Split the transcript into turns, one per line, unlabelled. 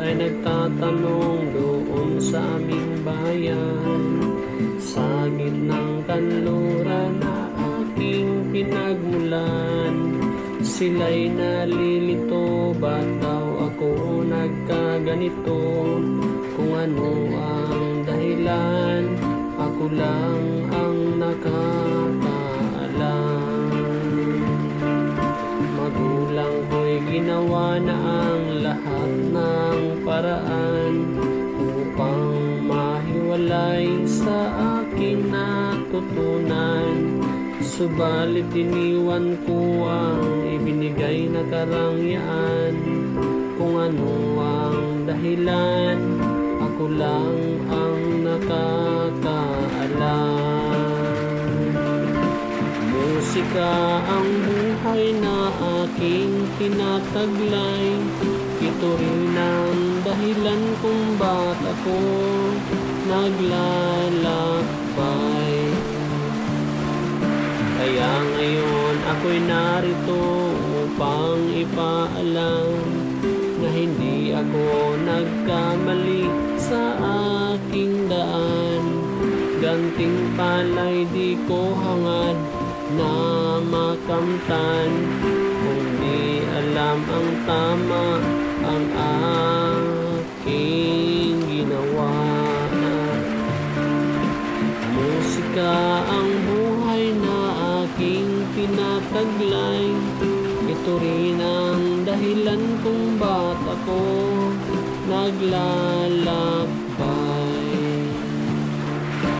ay nagtatanong doon sa aming bayan. Sa gitnang kanluran na aking pinagmulan Sila'y nalilito, ba't daw ako nagkaganito? Kung ano ang dahilan, ako lang ang nakakaalam. Magulang ko'y ginawa na natutunan. Subalit iniwan ko ang ibinigay na karangyaan. Kung ano ang dahilan Ako lang ang nakakaalam. Musika ang buhay na aking tinataglay. Ito rin ang dahilan kung ba't ako naglalakbay Kaya ngayon ako'y narito upang ipaalam Na hindi ako nagkamali sa aking daan. Ganting pala'y di ko hangad na makamtan. Kung di alam ang tama ang aking ginawa. Musika ang aking pinataglay Ito rin ang dahilan kung ba't ako naglalakbay